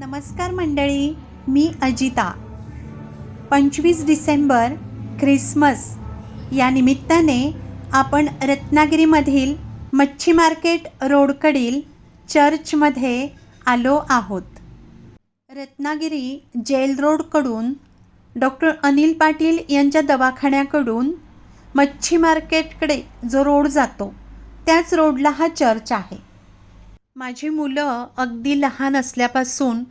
नमस्कार मंडळी मी अजिता. पंचवीस डिसेंबर ख्रिसमस. या निमित्ताने आपण रत्नागिरीमधील मच्छी मार्केट रोडकडील चर्चमध्ये आलो आहोत. रत्नागिरी जेल रोडकडून डॉक्टर अनिल पाटील यांच्या दवाखान्याकडून मच्छी मार्केटकडे जो रोड जातो त्याच रोडला हा चर्च आहे. माझी मुलं अगदी लहान असल्यापासून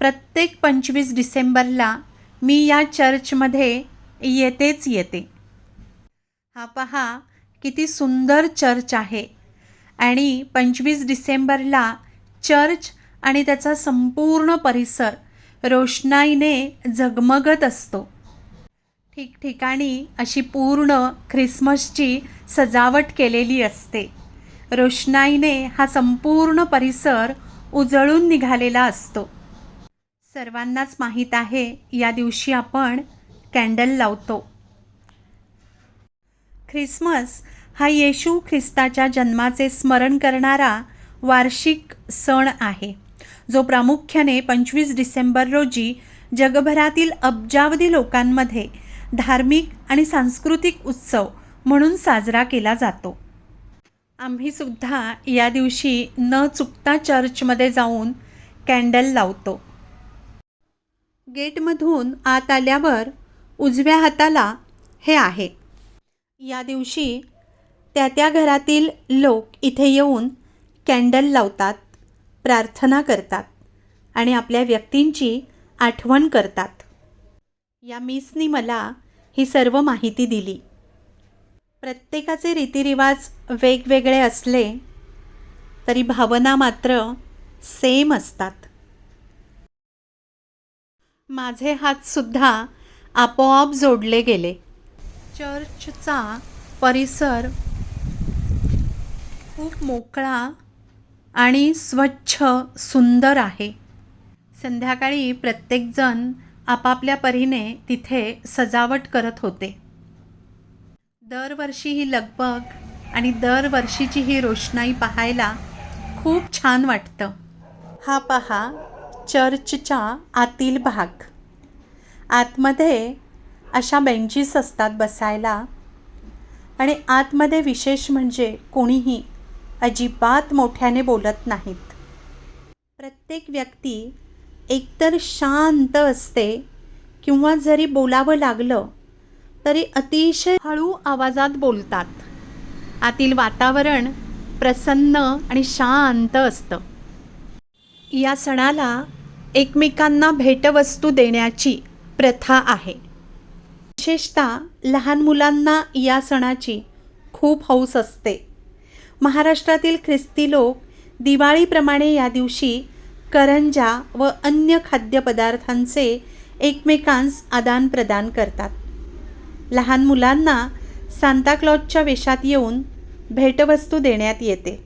प्रत्येक पंचवीस डिसेंबरला मी या चर्चमध्ये येतेच येते. हा पहा किती सुंदर चर्च आहे. आणि पंचवीस डिसेंबरला चर्च आणि त्याचा संपूर्ण परिसर रोषणाईने झगमगत असतो. ठिकठिकाणी अशी पूर्ण ख्रिसमसची सजावट केलेली असते. रोषणाईने हा संपूर्ण परिसर उजळून निघालेला असतो. सर्वांनाच माहीत आहे या दिवशी आपण कॅन्डल लावतो. ख्रिसमस हा येशू ख्रिस्ताच्या जन्माचे स्मरण करणारा वार्षिक सण आहे. जो प्रामुख्याने पंचवीस डिसेंबर रोजी जगभरातील अब्जावधी लोकांमध्ये धार्मिक आणि सांस्कृतिक उत्सव म्हणून साजरा केला जातो. आम्ही सुद्धा या दिवशी न चुकता चर्चमध्ये जाऊन कॅन्डल लावतो. गेटमधून आत आल्यावर उजव्या हाताला हे आहे. या दिवशी त्या त्या घरातील लोक इथे येऊन कॅन्डल लावतात प्रार्थना करतात आणि आपल्या व्यक्तींची आठवण करतात. या मिसनी मला ही सर्व माहिती दिली. प्रत्येकाचे रीतिरिवाज वेगवेगळे असले तरी भावना मात्र सेम असतात. माझे हातसुद्धा आपोआप जोडले गेले. चर्चचा परिसर खूप मोकळा आणि स्वच्छ सुंदर आहे. संध्याकाळी प्रत्येकजण आपापल्या परीने तिथे सजावट करत होते. दरवर्षी ही लगबग आणि दरवर्षीची ही रोषणाई पाहायला खूप छान वाटतं. हा पहा चर्चच्या आतील भाग. आतमध्ये अशा बेंचीस असतात बसायला. आणि आतमध्ये विशेष म्हणजे कोणीही अजिबात मोठ्याने बोलत नाहीत. प्रत्येक व्यक्ती एकतर शांत असते किंवा जरी बोलावं लागलं तरी अतिशय हळू आवाजात बोलतात. आतील वातावरण प्रसन्न आणि शांत असतं. या सणाला एकमेकांना भेटवस्तू देण्याची प्रथा आहे. विशेषतः लहान मुलांना या सणाची खूप हौस असते. महाराष्ट्रातील ख्रिस्ती लोक दिवाळीप्रमाणे या दिवशी करंजा व अन्य खाद्यपदार्थांचे एकमेकांस आदानप्रदान करतात. लहान मुलांना सांताक्लॉजच्या वेशात येऊन भेटवस्तू देण्यात येते.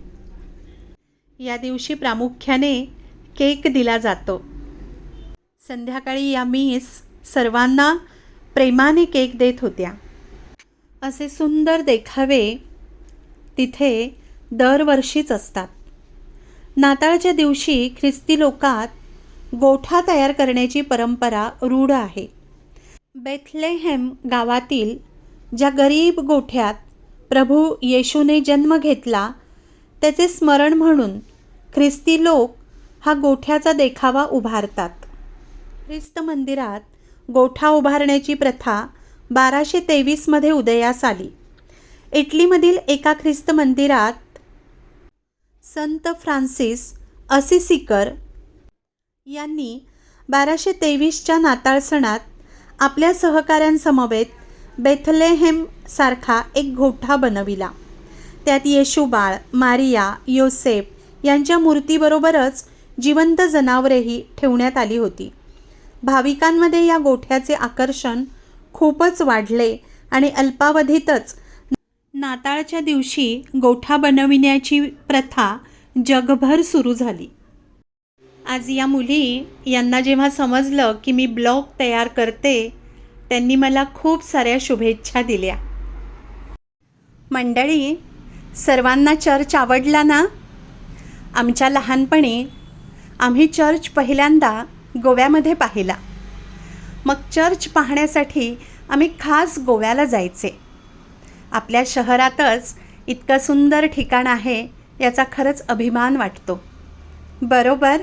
या दिवशी प्रामुख्याने केक दिला जातो. संध्याकाळी या मिस सर्वांना प्रेमाने केक देत होत्या. असे सुंदर देखावे तिथे दरवर्षीच असतात. नाताळच्या दिवशी ख्रिस्ती लोकात गोठा तयार करण्याची परंपरा रूढ आहे. बेथलेहेम गावातील ज्या गरीब गोठ्यात प्रभू येशूने जन्म घेतला त्याचे स्मरण म्हणून ख्रिस्ती लोक हा गोठ्याचा देखावा उभारतात. ख्रिस्त मंदिरात गोठा उभारण्याची प्रथा बाराशे तेवीसमध्ये उदयास आली. इटलीमधील एका ख्रिस्त मंदिरात संत फ्रान्सिस असिसिकर यांनी बाराशे तेवीसच्या नाताळ सणात आपल्या सहकाऱ्यांसमवेत बेथलेहेमसारखा एक गोठा बनविला. त्यात येशूबाळ मारिया योसेफ यांच्या मूर्तीबरोबरच जिवंत जनावरेही ठेवण्यात आली होती. भाविकांमध्ये या गोठ्याचे आकर्षण खूपच वाढले आणि अल्पावधीतच नाताळच्या दिवशी गोठा बनविण्याची प्रथा जगभर सुरू झाली. आज या मुली यांना जेव्हा समजलं की मी ब्लॉग तयार करते त्यांनी मला खूप साऱ्या शुभेच्छा दिल्या. मंडळी सर्वांना चर्च आवडला ना? आमच्या लहानपणी आम्ही चर्च पहिल्यांदा गोव्यामध्ये पाहिला. मग चर्च पाहण्यासाठी आम्ही खास गोव्याला जायचे. आपल्या शहरातच इतकं सुंदर ठिकाण आहे याचा खरंच अभिमान वाटतो. बरोबर?